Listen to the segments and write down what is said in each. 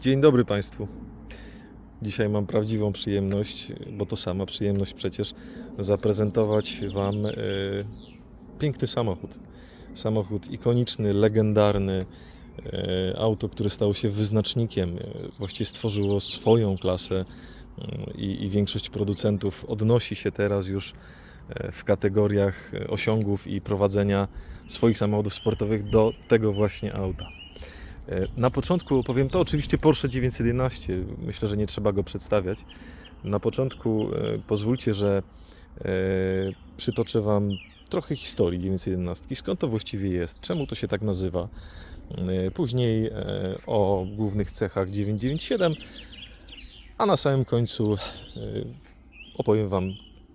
Dzień dobry Państwu. Dzisiaj mam prawdziwą przyjemność, bo to sama przyjemność przecież, zaprezentować Wam e, piękny samochód. Samochód ikoniczny, legendarny, e, auto, które stało się wyznacznikiem, e, właściwie stworzyło swoją klasę mm, i, i większość producentów odnosi się teraz już e, w kategoriach e, osiągów i prowadzenia swoich samochodów sportowych do tego właśnie auta. Na początku powiem to oczywiście Porsche 911. Myślę, że nie trzeba go przedstawiać. Na początku e, pozwólcie, że e, przytoczę Wam trochę historii 911. Skąd to właściwie jest? Czemu to się tak nazywa? E, Później o głównych cechach 997, a na samym końcu opowiem Wam,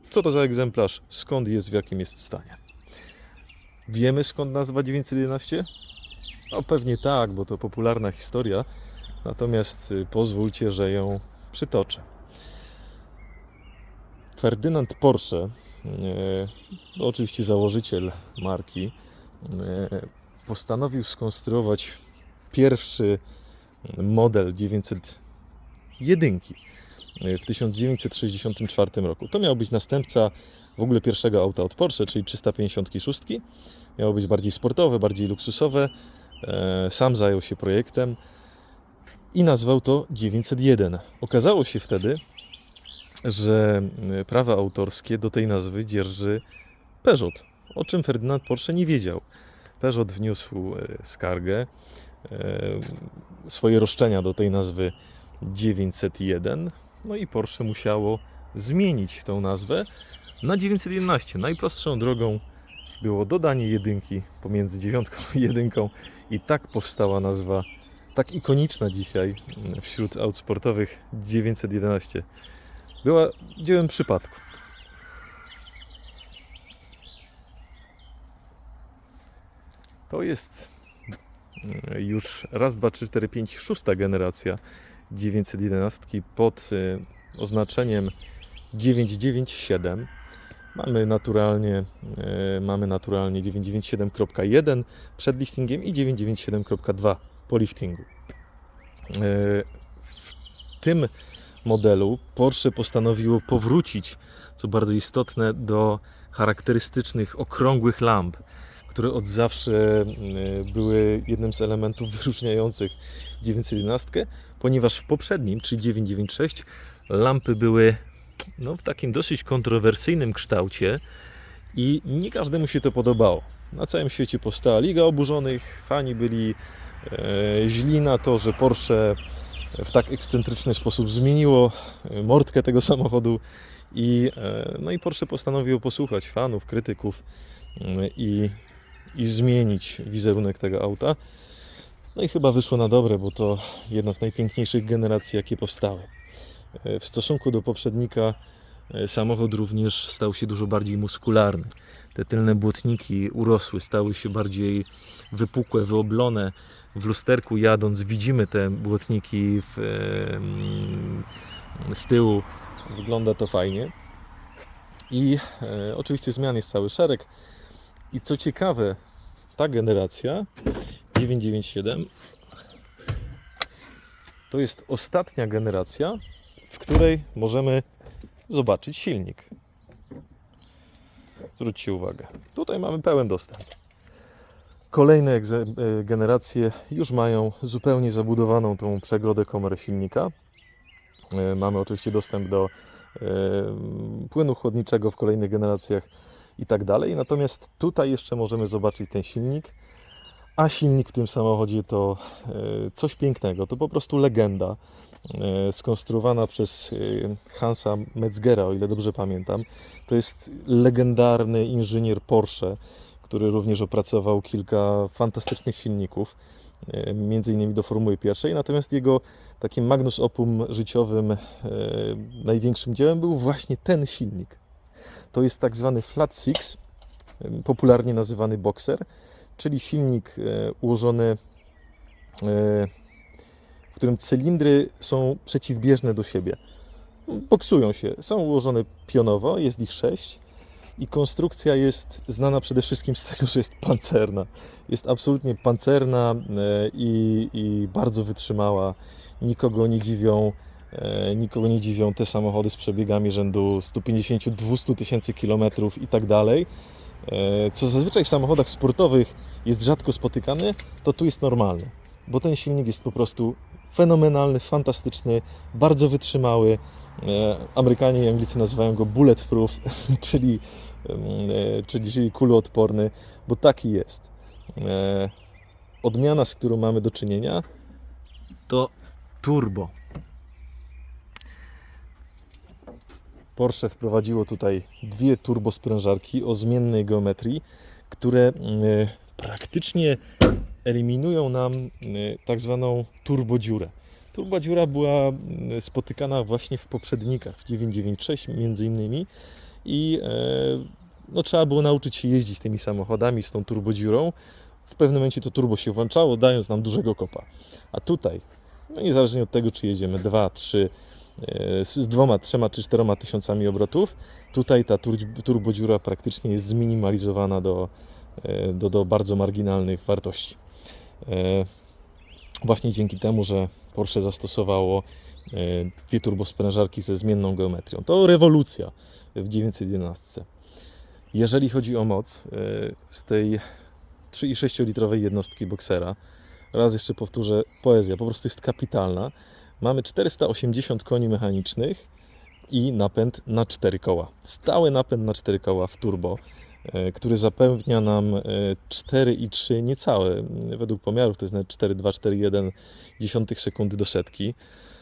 co to za egzemplarz, skąd jest, w jakim jest stanie. Wiemy skąd nazwa 911? No pewnie tak, bo to popularna historia. Natomiast y, pozwólcie, że ją przytoczę. Ferdynand Porsche, to oczywiście założyciel marki, e, postanowił skonstruować pierwszy model 901 w 1964 roku. To miał być następca w ogóle pierwszego auta od Porsche, czyli 356. Miało być bardziej sportowe, bardziej luksusowe. E, Sam zajął się projektem i nazwał to 901. Okazało się wtedy, że e, prawa autorskie do tej nazwy dzierży Peugeot, o czym Ferdynand Porsche nie wiedział. Peugeot wniósł e, skargę, swoje roszczenia do tej nazwy 901, no i Porsche musiało zmienić tą nazwę na 911. Najprostszą drogą było dodanie jedynki pomiędzy dziewiątką i jedynką i tak powstała nazwa, tak ikoniczna dzisiaj mm, wśród aut sportowych 911. Była dziełem przypadku. To jest mm, już raz, dwa, trzy, cztery, pięć, szósta generacja 911 pod y, oznaczeniem 997. Mamy naturalnie, e, mamy naturalnie 997.1 przed liftingiem i 997.2 po liftingu. E, w tym modelu Porsche postanowiło powrócić, co bardzo istotne, do charakterystycznych okrągłych lamp, które od zawsze e, były jednym z elementów wyróżniających 911, ponieważ w poprzednim, czyli 996, lampy były no, w takim dosyć kontrowersyjnym kształcie i nie każdemu się to podobało. Na całym świecie powstała Liga Oburzonych, fani byli e, źli na to, że Porsche w tak ekscentryczny sposób zmieniło e, mordkę tego samochodu i, e, no i Porsche postanowiło posłuchać fanów, krytyków mm, i, i zmienić wizerunek tego auta. No i chyba wyszło na dobre, bo to jedna z najpiękniejszych generacji, jakie powstały. W stosunku do poprzednika e, samochód również stał się dużo bardziej muskularny. Te tylne błotniki urosły, stały się bardziej wypukłe, wyoblone. W lusterku jadąc widzimy te błotniki w, z tyłu. Wygląda to fajnie. I e, oczywiście zmian jest cały szereg. I co ciekawe, ta generacja 997 to jest ostatnia generacja, w której możemy zobaczyć silnik. Zwróćcie uwagę. Tutaj mamy pełen dostęp. Kolejne e, generacje już mają zupełnie zabudowaną tą przegrodę komory silnika. E, Mamy oczywiście dostęp do e, płynu chłodniczego w kolejnych generacjach i tak dalej. Natomiast tutaj jeszcze możemy zobaczyć ten silnik. A silnik w tym samochodzie to e, coś pięknego. To po prostu legenda e, skonstruowana przez e, Hansa Metzgera, o ile dobrze pamiętam. To jest legendarny inżynier Porsche, który również opracował kilka fantastycznych silników, między innymi do Formuły pierwszej. Natomiast jego takim magnus opum życiowym, największym dziełem był właśnie ten silnik. To jest tak zwany Flat Six, popularnie nazywany Boxer, czyli silnik e, ułożony, e, w którym cylindry są przeciwbieżne do siebie. Boksują się, są ułożone pionowo, jest ich sześć i konstrukcja jest znana przede wszystkim z tego, że jest pancerna. Jest absolutnie pancerna e, i, i bardzo wytrzymała nikogo nie dziwią, nikogo nie dziwią te samochody z przebiegami rzędu 150-200 tysięcy kilometrów i tak dalej. E, Co zazwyczaj w samochodach sportowych jest rzadko spotykane, to tu jest normalne, bo ten silnik jest po prostu fenomenalny, fantastyczny, bardzo wytrzymały. E, Amerykanie i Anglicy nazywają go bulletproof, e, czyli, czyli kuloodporny, bo taki jest. Odmiana, z którą mamy do czynienia, to turbo. Porsche wprowadziło tutaj dwie turbosprężarki o zmiennej geometrii, które e, praktycznie eliminują nam e, tak zwaną turbodziurę. Turbodziura była mm, spotykana właśnie w poprzednikach, w 996 między innymi i e, no, trzeba było nauczyć się jeździć tymi samochodami z tą turbodziurą. W pewnym momencie to turbo się włączało, dając nam dużego kopa. A tutaj, no niezależnie od tego, czy jedziemy 2, 3, e, z dwoma, trzema czy czteroma tysiącami obrotów, tutaj ta tur- turbodziura praktycznie jest zminimalizowana do, e, do, do bardzo marginalnych wartości. E, Właśnie dzięki temu, że Porsche zastosowało e, dwie turbosprężarki ze zmienną geometrią. To rewolucja w 911. Jeżeli chodzi o moc e, z tej 3,6 litrowej jednostki boksera, raz jeszcze powtórzę, poezja po prostu jest kapitalna. Mamy 480 koni mechanicznych i napęd na 4 koła. Stały napęd na 4 koła w turbo, e, który zapewnia nam e, 4,3 niecałe. Według pomiarów to jest nawet 4,2-4,1 dziesiątych sekundy do setki.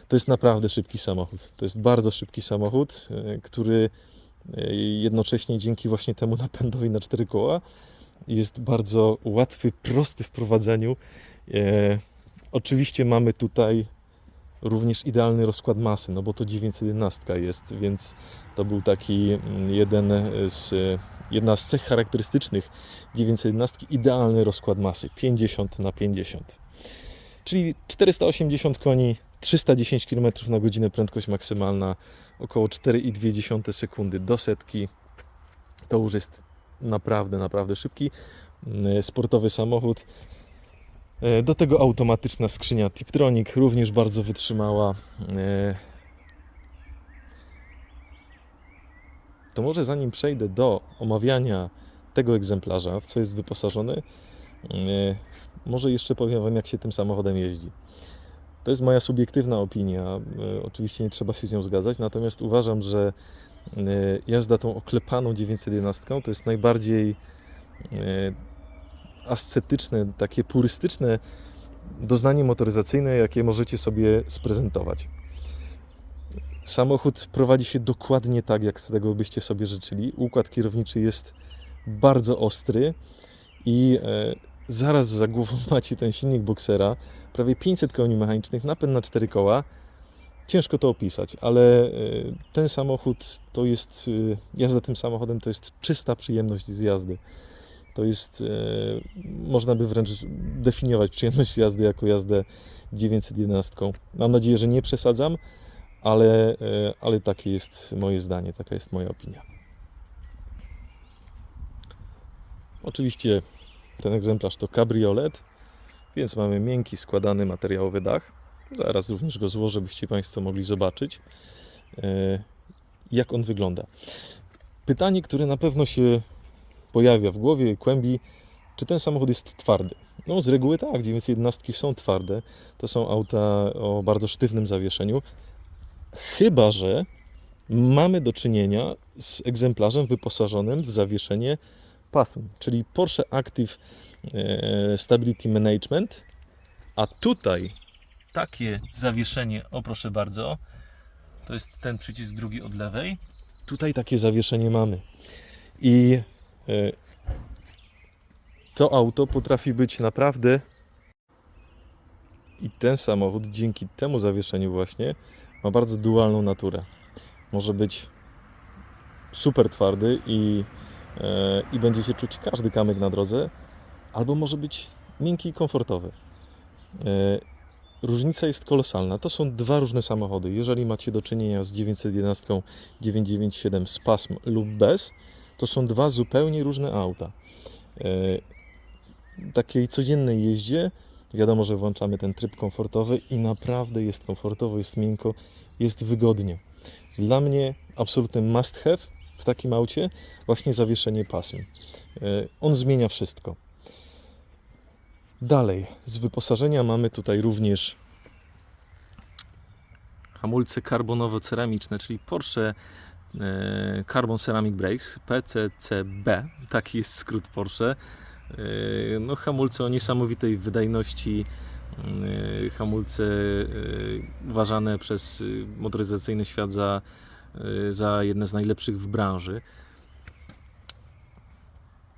To jest naprawdę szybki samochód. To jest bardzo szybki samochód, e, który e, jednocześnie dzięki właśnie temu napędowi na 4 koła jest bardzo łatwy, prosty w prowadzeniu. E, oczywiście mamy tutaj również idealny rozkład masy, no bo to 911 jest, więc to był taki mm, jeden z, jedna z cech charakterystycznych 911, idealny rozkład masy, 50 na 50. Czyli 480 koni, 310 km na godzinę prędkość maksymalna, około 4,2 sekundy do setki. To już jest naprawdę, naprawdę szybki, mm, sportowy samochód. E, Do tego automatyczna skrzynia Tiptronic, również bardzo wytrzymała. E, To może zanim przejdę do omawiania tego egzemplarza, w co jest wyposażony, e, może jeszcze powiem Wam, jak się tym samochodem jeździ. To jest moja subiektywna opinia, oczywiście nie trzeba się z nią zgadzać, natomiast uważam, że jazda tą oklepaną 911 to jest najbardziej ascetyczne, takie purystyczne doznanie motoryzacyjne, jakie możecie sobie sprezentować. Samochód prowadzi się dokładnie tak, jak z tego byście sobie życzyli. Układ kierowniczy jest bardzo ostry i e, zaraz za głową macie ten silnik boksera, prawie 500 koni mechanicznych, napęd na 4 koła. Ciężko to opisać, ale e, ten samochód to jest, e, jazda tym samochodem to jest czysta przyjemność z jazdy. To jest, e, można by wręcz definiować przyjemność jazdy jako jazdę 911. Mam nadzieję, że nie przesadzam, ale, e, ale takie jest moje zdanie, taka jest moja opinia. Oczywiście ten egzemplarz to kabriolet, więc mamy miękki, składany materiałowy dach. Zaraz również go złożę, byście Państwo mogli zobaczyć, e, jak on wygląda. Pytanie, które na pewno się pojawia w głowie, kłębi, czy ten samochód jest twardy? No z reguły tak, 911 są twarde. To są auta o bardzo sztywnym zawieszeniu. Chyba, że mamy do czynienia z egzemplarzem wyposażonym w zawieszenie pasem, czyli Porsche Active e, Stability Management, a tutaj takie zawieszenie, o proszę bardzo, to jest ten przycisk drugi od lewej. Tutaj takie zawieszenie mamy. I to auto potrafi być naprawdę i ten samochód dzięki temu zawieszeniu właśnie ma bardzo dualną naturę. Może być super twardy i, e, i będziecie czuć każdy kamyk na drodze, albo może być miękki i komfortowy. E, różnica jest kolosalna. To są dwa różne samochody. Jeżeli macie do czynienia z 911 997 z pasm lub bez, to są dwa zupełnie różne auta. E, takiej codziennej jeździe Wiadomo, że włączamy ten tryb komfortowy i naprawdę jest komfortowo, jest miękko, jest wygodnie. Dla mnie absolutny must have w takim aucie właśnie zawieszenie pasm. E, On zmienia wszystko. Dalej, z wyposażenia mamy tutaj również hamulce karbonowo-ceramiczne, czyli Porsche Carbon Ceramic Brakes, PCCB, taki jest skrót Porsche. E, No, hamulce o niesamowitej wydajności, e, hamulce e, uważane przez e, motoryzacyjny świat za, e, za jedne z najlepszych w branży.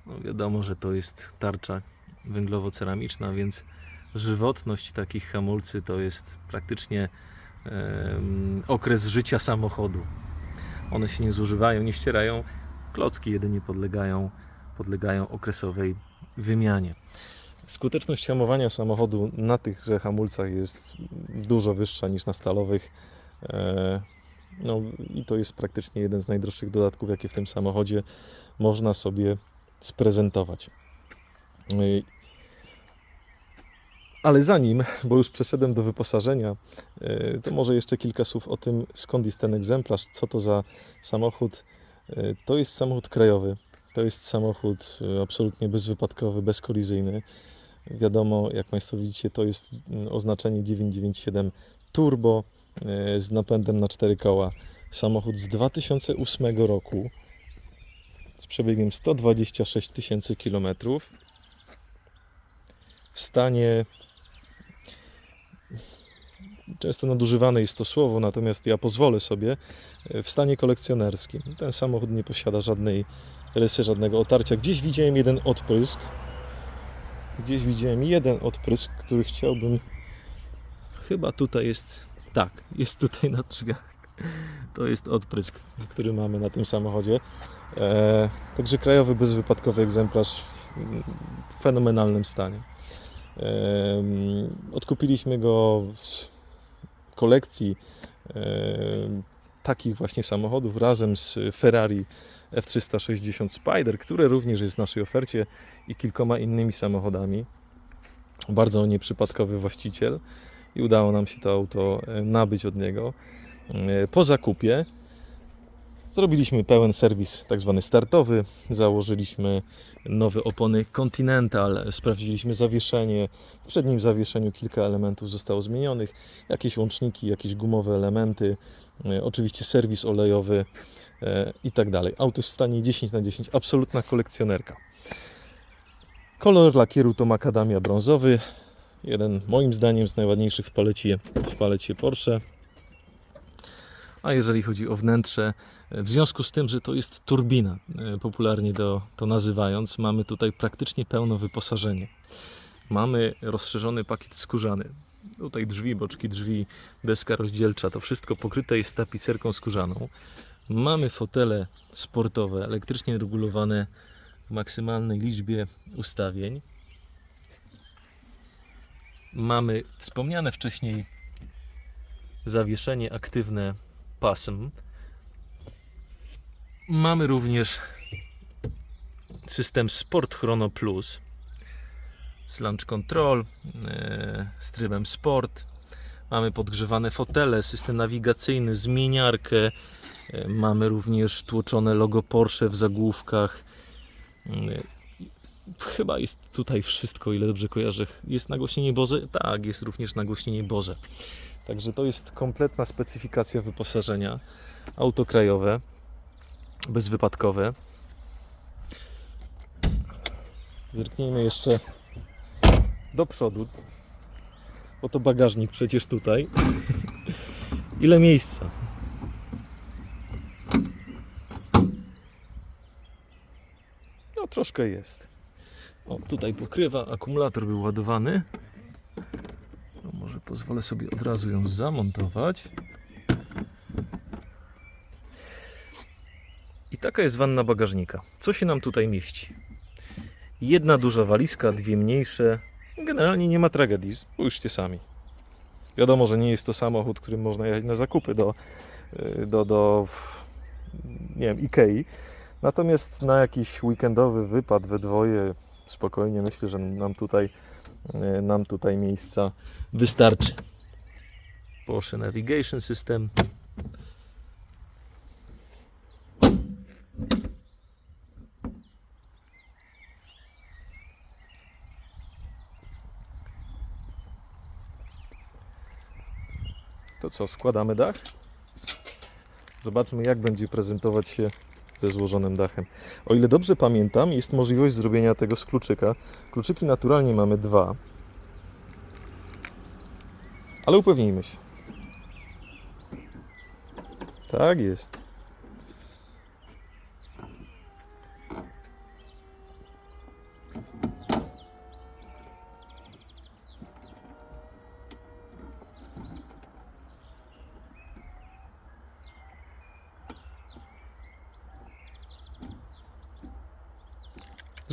No, wiadomo, że to jest tarcza węglowo-ceramiczna, więc żywotność takich hamulcy to jest praktycznie okres życia samochodu. One się nie zużywają, nie ścierają, klocki jedynie podlegają, podlegają okresowej wymianie. Skuteczność hamowania samochodu na tychże hamulcach jest dużo wyższa niż na stalowych. E, No i to jest praktycznie jeden z najdroższych dodatków, jakie w tym samochodzie można sobie sprezentować. Ale zanim, bo już przeszedłem do wyposażenia, y, to może jeszcze kilka słów o tym, skąd jest ten egzemplarz, co to za samochód. Y, To jest samochód krajowy, to jest samochód y, absolutnie bezwypadkowy, bezkolizyjny. Wiadomo, jak Państwo widzicie, to jest y, oznaczenie 997 Turbo z napędem na 4 koła. Samochód z 2008 roku z przebiegiem 126 tysięcy kilometrów w stanie często nadużywane jest to słowo, natomiast ja pozwolę sobie e, w stanie kolekcjonerskim. Ten samochód nie posiada żadnej rysy, żadnego otarcia. Gdzieś widziałem jeden odprysk. Gdzieś widziałem jeden odprysk, który chciałbym. Chyba tutaj jest. Tak, jest tutaj na drzwiach. To jest odprysk, który mamy na tym samochodzie. E, także krajowy, bezwypadkowy egzemplarz w fenomenalnym stanie. E, odkupiliśmy go z kolekcji e, takich właśnie samochodów razem z Ferrari F360 Spider, które również jest w naszej ofercie i kilkoma innymi samochodami. Bardzo nieprzypadkowy właściciel i udało nam się to auto e, nabyć od niego. E, Po zakupie zrobiliśmy pełen serwis tak zwany startowy, założyliśmy nowe opony Continental, sprawdziliśmy zawieszenie. W przednim zawieszeniu kilka elementów zostało zmienionych, jakieś łączniki, jakieś gumowe elementy, e, oczywiście serwis olejowy e, i tak dalej. Auto w stanie 10 na 10, absolutna kolekcjonerka. Kolor lakieru to makadamia brązowy, jeden moim zdaniem z najładniejszych w palecie, w palecie Porsche. A jeżeli chodzi o wnętrze, w związku z tym, że to jest turbina, e, popularnie to, to nazywając, mamy tutaj praktycznie pełno wyposażenie. Mamy rozszerzony pakiet skórzany. Tutaj drzwi, boczki drzwi, deska rozdzielcza, to wszystko pokryte jest tapicerką skórzaną. Mamy fotele sportowe, elektrycznie regulowane w maksymalnej liczbie ustawień. Mamy wspomniane wcześniej zawieszenie aktywne pasm. Mamy również system Sport Chrono Plus z Launch Control, e, z trybem Sport. Mamy podgrzewane fotele, system nawigacyjny, zmieniarkę. E, Mamy również tłoczone logo Porsche w zagłówkach. E, Chyba jest tutaj wszystko, ile dobrze kojarzę. Jest nagłośnienie Boze? Tak, jest również nagłośnienie Boze. Także to jest kompletna specyfikacja wyposażenia. Auto krajowe, bezwypadkowe. Zerknijmy jeszcze do przodu. Oto bagażnik przecież tutaj. Ile miejsca? No troszkę jest. O, tutaj pokrywa, akumulator był ładowany. Może pozwolę sobie od razu ją zamontować. I taka jest wanna bagażnika. Co się nam tutaj mieści? Jedna duża walizka, dwie mniejsze. Generalnie nie ma tragedii, spójrzcie sami. Wiadomo, że nie jest to samochód, którym można jechać na zakupy do, y, do, do nie wiem, Ikei. Natomiast na jakiś weekendowy wypad we dwoje spokojnie myślę, że nam tutaj nam tutaj miejsca wystarczy. Porsche Navigation System. To co, składamy dach? Zobaczmy, jak będzie prezentować się ze złożonym dachem. O ile dobrze pamiętam, jest możliwość zrobienia tego z kluczyka. Kluczyki naturalnie mamy dwa. Ale upewnijmy się. Tak jest.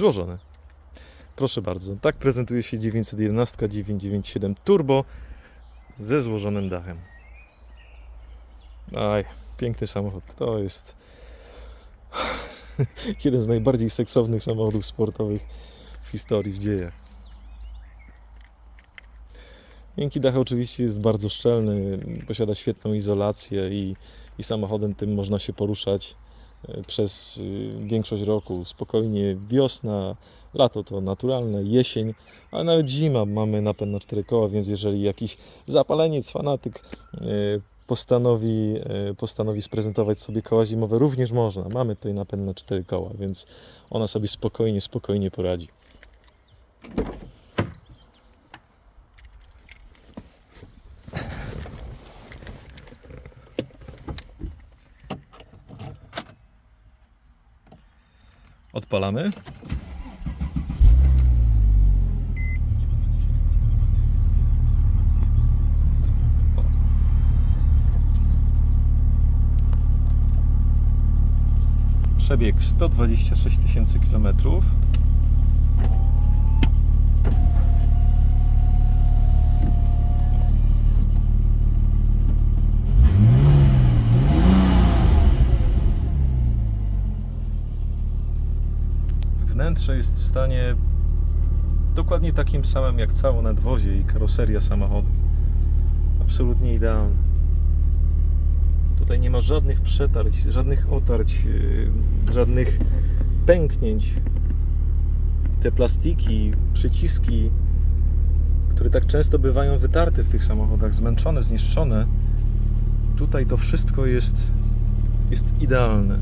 Złożone. Proszę bardzo. Tak prezentuje się 911 997 Turbo ze złożonym dachem. Aj, piękny samochód. To jest jeden z najbardziej seksownych samochodów sportowych w historii, w dziejach. Miękki dach oczywiście jest bardzo szczelny, posiada świetną izolację i, i samochodem tym można się poruszać przez y, większość roku. Spokojnie wiosna, lato to naturalne, jesień, ale nawet zima mamy napęd na cztery koła, więc jeżeli jakiś zapaleniec, fanatyk e, postanowi, e, postanowi sprezentować sobie koła zimowe, również można. Mamy tutaj napęd na cztery koła, więc ona sobie spokojnie, spokojnie poradzi. Odpalamy. Przebieg 126 tysięcy kilometrów. Wnętrze jest w stanie dokładnie takim samym jak całe nadwozie i karoseria samochodu. Absolutnie idealne. Tutaj nie ma żadnych przetarć, żadnych otarć, yy, żadnych pęknięć. Te plastiki, przyciski, które tak często bywają wytarte w tych samochodach, zmęczone, zniszczone, tutaj to wszystko jest, jest idealne.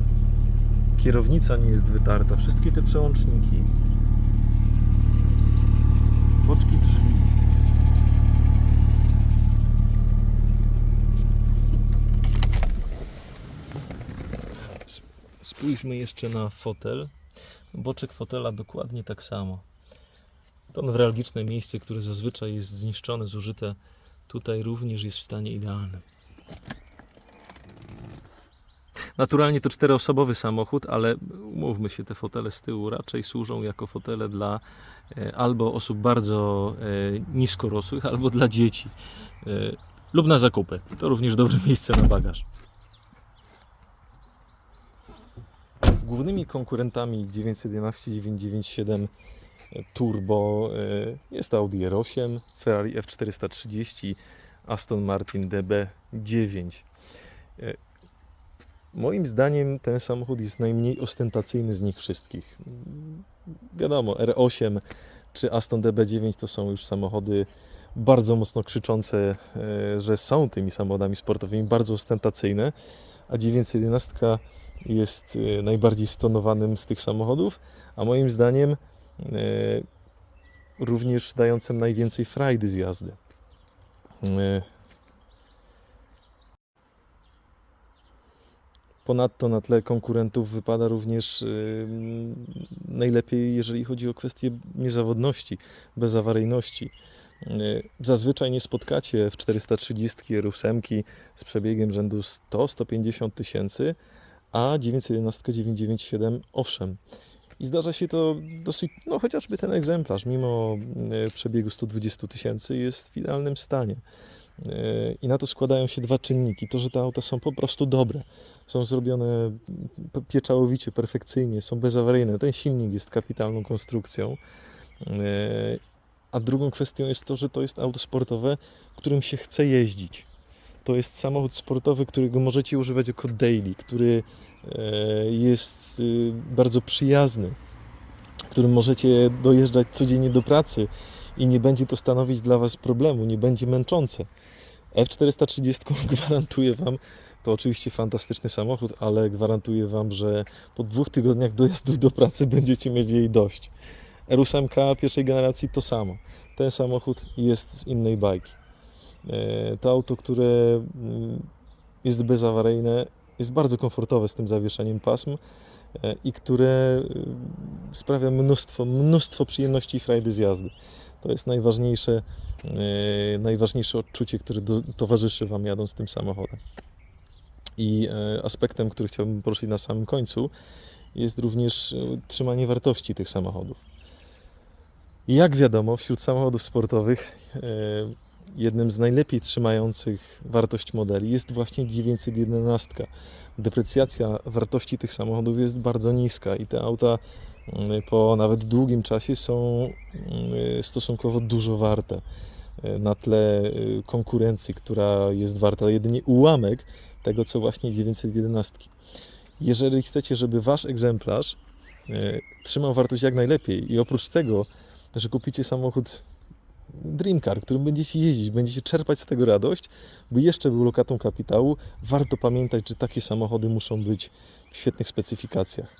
Kierownica nie jest wytarta, wszystkie te przełączniki, boczki drzwi. Sp- Spójrzmy jeszcze na fotel. Boczek fotela dokładnie tak samo. To newralgiczne miejsce, które zazwyczaj jest zniszczone, zużyte, tutaj również jest w stanie idealnym. Naturalnie to czteroosobowy samochód, ale umówmy się, te fotele z tyłu raczej służą jako fotele dla e, albo osób bardzo e, niskorosłych, albo dla dzieci e, lub na zakupy. To również dobre miejsce na bagaż. Głównymi konkurentami 911 997 Turbo jest Audi R8, Ferrari F430, Aston Martin DB9. Moim zdaniem ten samochód jest najmniej ostentacyjny z nich wszystkich. Wiadomo, R8 czy Aston DB9 to są już samochody bardzo mocno krzyczące, e, że są tymi samochodami sportowymi, bardzo ostentacyjne, a 911 jest e, najbardziej stonowanym z tych samochodów, a moim zdaniem e, również dającym najwięcej frajdy z jazdy. Ponadto na tle konkurentów wypada również y, najlepiej, jeżeli chodzi o kwestię niezawodności, bezawaryjności. Y, Zazwyczaj nie spotkacie w 430 R8 z przebiegiem rzędu 100-150 tysięcy, a 911 997 owszem. I zdarza się to dosyć, no chociażby ten egzemplarz, mimo y, przebiegu 120 tysięcy, jest w idealnym stanie. I na to składają się dwa czynniki. To, że te auta są po prostu dobre, są zrobione p- pieczołowicie, perfekcyjnie, są bezawaryjne. Ten silnik jest kapitalną konstrukcją. Y, a drugą kwestią jest to, że to jest auto sportowe, którym się chce jeździć. To jest samochód sportowy, którego możecie używać jako daily, który e, jest y, bardzo przyjazny, którym możecie dojeżdżać codziennie do pracy i nie będzie to stanowić dla Was problemu, nie będzie męczące. F430 gwarantuję Wam, to oczywiście fantastyczny samochód, ale gwarantuję Wam, że po dwóch tygodniach dojazdów do pracy będziecie mieć jej dość. R8 pierwszej generacji to samo. Ten samochód jest z innej bajki. E, To auto, które mm, jest bezawaryjne, jest bardzo komfortowe z tym zawieszeniem pasm i które y, sprawia mnóstwo, mnóstwo przyjemności i frajdy z jazdy. To jest najważniejsze, e, najważniejsze odczucie, które do, towarzyszy Wam jadąc tym samochodem. I e, aspektem, który chciałbym poruszyć na samym końcu, jest również trzymanie wartości tych samochodów. Jak wiadomo, wśród samochodów sportowych jednym z najlepiej trzymających wartość modeli jest właśnie 911. Deprecjacja wartości tych samochodów jest bardzo niska i te auta mm, po nawet długim czasie są mm, stosunkowo dużo warte e, na tle e, konkurencji, która jest warta jedynie ułamek tego, co właśnie 911. Jeżeli chcecie, żeby wasz egzemplarz e, trzymał wartość jak najlepiej i oprócz tego, że kupicie samochód Dream Car, którym będziecie jeździć, będziecie czerpać z tego radość, by jeszcze był lokatą kapitału, warto pamiętać, że takie samochody muszą być w świetnych specyfikacjach.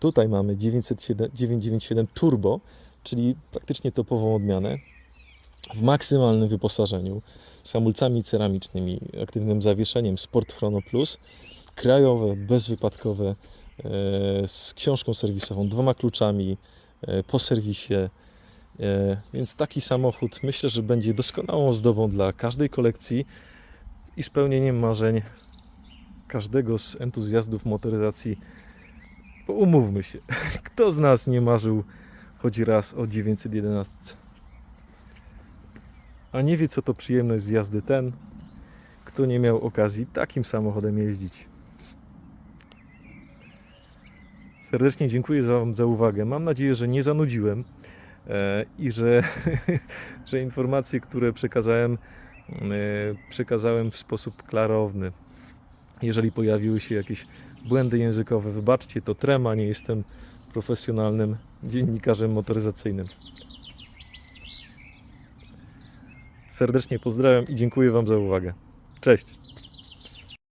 Tutaj mamy 907 997 Turbo, czyli praktycznie topową odmianę w maksymalnym wyposażeniu, z hamulcami ceramicznymi, aktywnym zawieszeniem Sport Chrono Plus, krajowe, bezwypadkowe, e, z książką serwisową, dwoma kluczami, e, po serwisie, Więc taki samochód myślę, że będzie doskonałą zdobą dla każdej kolekcji i spełnieniem marzeń każdego z entuzjastów motoryzacji. Bo umówmy się, kto z nas nie marzył choć raz o 911? A nie wie, co to przyjemność z jazdy ten, kto nie miał okazji takim samochodem jeździć. Serdecznie dziękuję Wam za uwagę. Mam nadzieję, że nie zanudziłem e, i że, że informacje, które przekazałem, e, przekazałem w sposób klarowny. Jeżeli pojawiły się jakieś błędy językowe, wybaczcie, to trema, nie jestem profesjonalnym dziennikarzem motoryzacyjnym. Serdecznie pozdrawiam i dziękuję Wam za uwagę. Cześć!